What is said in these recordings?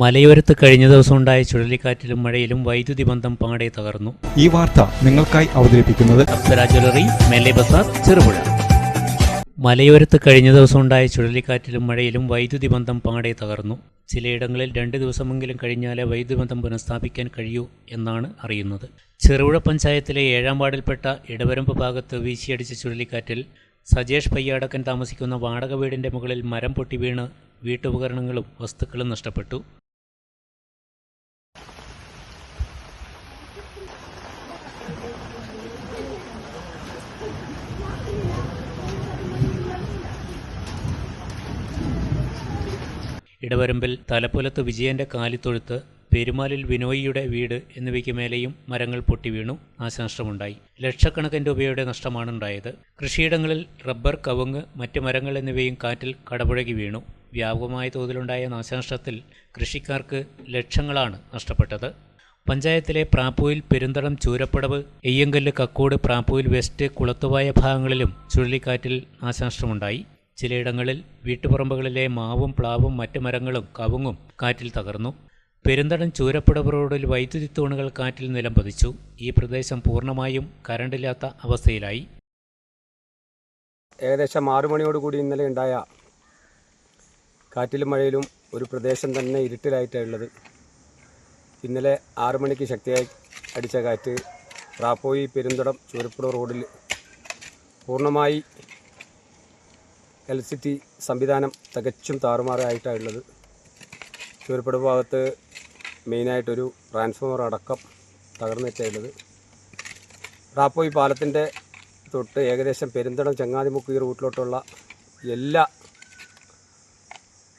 മലയോരത്ത് കഴിഞ്ഞ ദിവസം ഉണ്ടായ ചുഴലിക്കാറ്റിലും മഴയിലും വൈദ്യുതി ബന്ധം പാടെ തകർന്നു. ഈ വാർത്ത നിങ്ങൾക്കായി അവതരിപ്പിക്കുന്നത് അപ്സര ജ്വല്ലറി ബസാർ ചെറുപുഴ. മലയോരത്ത് കഴിഞ്ഞ ദിവസം ഉണ്ടായ ചുഴലിക്കാറ്റിലും മഴയിലും വൈദ്യുതി ബന്ധം പാടെ തകർന്നു. ചിലയിടങ്ങളിൽ രണ്ട് ദിവസമെങ്കിലും കഴിഞ്ഞാലേ വൈദ്യുതി ബന്ധം പുനഃസ്ഥാപിക്കാൻ കഴിയൂ എന്നാണ് അറിയുന്നത്. ചെറുപുഴ പഞ്ചായത്തിലെ ഏഴാം വാർഡിൽപ്പെട്ട ഇടവരമ്പ് ഭാഗത്ത് വീശിയടിച്ച ചുഴലിക്കാറ്റിൽ സജേഷ് പയ്യാടക്കൻ താമസിക്കുന്ന വാടക വീടിന്റെ മുകളിൽ മരം പൊട്ടി വീണ് വീട്ടുപകരണങ്ങളും വസ്തുക്കളും നഷ്ടപ്പെട്ടു. ഇടവരമ്പിൽ തലപ്പുലത്ത് വിജയന്റെ കാലിത്തൊഴുത്ത് പെരുമാലിൽ വിനോയിയുടെ വീട് എന്നിവയ്ക്ക് മേലെയും മരങ്ങൾ പൊട്ടി വീണു. നാശനഷ്ടമുണ്ടായി. ലക്ഷക്കണക്കിന് രൂപയുടെ നഷ്ടമാണ് ഉണ്ടായത് കൃഷിയിടങ്ങളിൽ റബ്ബർ കവുങ്ങ് മറ്റ് മരങ്ങൾ എന്നിവയും കാറ്റിൽ കടപുഴകി വീണു. വ്യാപകമായ തോതിലുണ്ടായ നാശനഷ്ടത്തിൽ കൃഷിക്കാർക്ക് ലക്ഷങ്ങളാണ് നഷ്ടപ്പെട്ടത്. പഞ്ചായത്തിലെ പ്രാപ്പൂയിൽ പെരുന്തടം ചൂരപ്പടവ് എയ്യങ്കല്ല് കക്കോട് പ്രാപ്പൂയിൽ വെസ്റ്റ് കുളത്തുവായ ഭാഗങ്ങളിലും ചുഴലിക്കാറ്റിൽ നാശനഷ്ടമുണ്ടായി. ചിലയിടങ്ങളിൽ വീട്ടുപറമ്പുകളിലെ മാവും പ്ലാവും മറ്റു മരങ്ങളും കവുങ്ങും കാറ്റിൽ തകർന്നു. പെരുന്തടം ചൂരപ്പടവ് റോഡിൽ വൈദ്യുതി തൂണുകൾ കാറ്റിൽ നിലം പതിച്ചു. ഈ പ്രദേശം പൂർണമായും കരണ്ടില്ലാത്ത അവസ്ഥയിലായി. ഏകദേശം ആറു മണിയോടുകൂടി ഇന്നലെ ഉണ്ടായ കാറ്റിലും മഴയിലും ഒരു പ്രദേശം തന്നെ ഇരുട്ടിലായിട്ടുള്ളത് ഇന്നലെ ആറു മണിക്ക് ശക്തിയായി അടിച്ച കാറ്റ് റാപ്പോയി പെരുന്തടം ചൂരപ്പുഴ റോഡിൽ പൂർണമായി ഇലക്ട്രിസിറ്റി സംവിധാനം തികച്ചും താറുമാറായിട്ടാണുള്ളത്. ചുവരപ്പട ഭാഗത്ത് മെയിനായിട്ടൊരു ട്രാൻസ്ഫോമർ അടക്കം തകർന്നിട്ടുള്ളത് റാപ്പോയി പാലത്തിന്റെ തൊട്ട് ഏകദേശം പെരുന്തടം ചങ്ങാതിമുക്ക് ഈ റൂട്ടിലോട്ടുള്ള എല്ലാ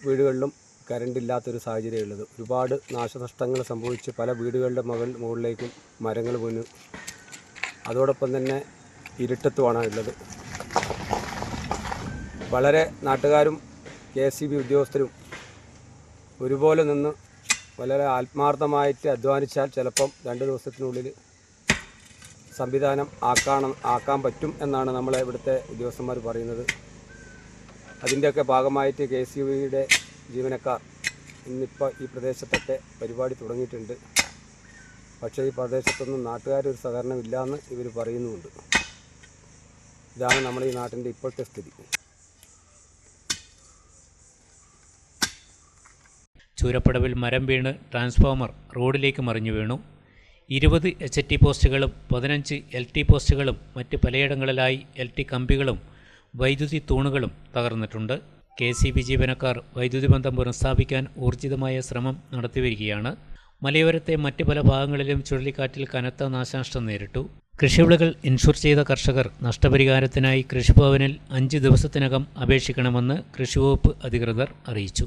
വീടുകളിലും കരണ്ടില്ലാത്തൊരു സാഹചര്യമുള്ളത് ഒരുപാട് നാശനഷ്ടങ്ങൾ സംഭവിച്ച് പല വീടുകളുടെ മകൾ മുകളിലേക്കും മരങ്ങൾ പൊന്നു അതോടൊപ്പം തന്നെ ഇരുട്ടത്തുമാണ് ഉള്ളത്. വളരെ നാട്ടുകാരും കെ എസ് ബി ഉദ്യോഗസ്ഥരും ഒരുപോലെ നിന്ന് വളരെ ആത്മാർത്ഥമായിട്ട് അധ്വാനിച്ചാൽ ചിലപ്പം രണ്ട് ദിവസത്തിനുള്ളിൽ സംവിധാനം ആക്കണം ആക്കാൻ പറ്റും എന്നാണ് നമ്മളെ ഇവിടുത്തെ ഉദ്യോഗസ്ഥന്മാർ പറയുന്നത്. അതിന്റെയൊക്കെ ഭാഗമായിട്ട് കെ സി ബിയുടെ ജീവനക്കാർ ഇന്നിപ്പോൾ ഈ പ്രദേശത്തൊക്കെ പരിപാടി തുടങ്ങിയിട്ടുണ്ട്. പക്ഷേ ഈ പ്രദേശത്തൊന്നും നാട്ടുകാരൊരു ഒരു ഇല്ലയെന്ന് ഇവർ പറയുന്നുമുണ്ട്. ഇതാണ് നമ്മുടെ ഈ നാട്ടിന്റെ ഇപ്പോഴത്തെ സ്ഥിതി. ചൂരപ്പടവിൽ മരം വീണ് ട്രാൻസ്ഫോമർ റോഡിലേക്ക് മറിഞ്ഞു വീണു. ഇരുപത് എച്ച് ടി പോസ്റ്റുകളും പതിനഞ്ച് എൽ ടി പോസ്റ്റുകളും മറ്റ് പലയിടങ്ങളിലായി എൽ ടി കമ്പികളും വൈദ്യുതി തൂണുകളും തകർന്നിട്ടുണ്ട്. കെ സി ബി ജീവനക്കാർ വൈദ്യുതി ബന്ധം പുനഃസ്ഥാപിക്കാൻ ഊർജിതമായ ശ്രമം നടത്തിവരികയാണ്. മലയോരത്തെ മറ്റ് പല ഭാഗങ്ങളിലും ചുഴലിക്കാറ്റിൽ കനത്ത നാശനഷ്ടം നേരിട്ടു. കൃഷിവിളകൾ ഇൻഷുർ ചെയ്ത കർഷകർ നഷ്ടപരിഹാരത്തിനായി കൃഷിഭവനിൽ അഞ്ച് ദിവസത്തിനകം അപേക്ഷിക്കണമെന്ന് കൃഷിവകുപ്പ് അധികൃതർ അറിയിച്ചു.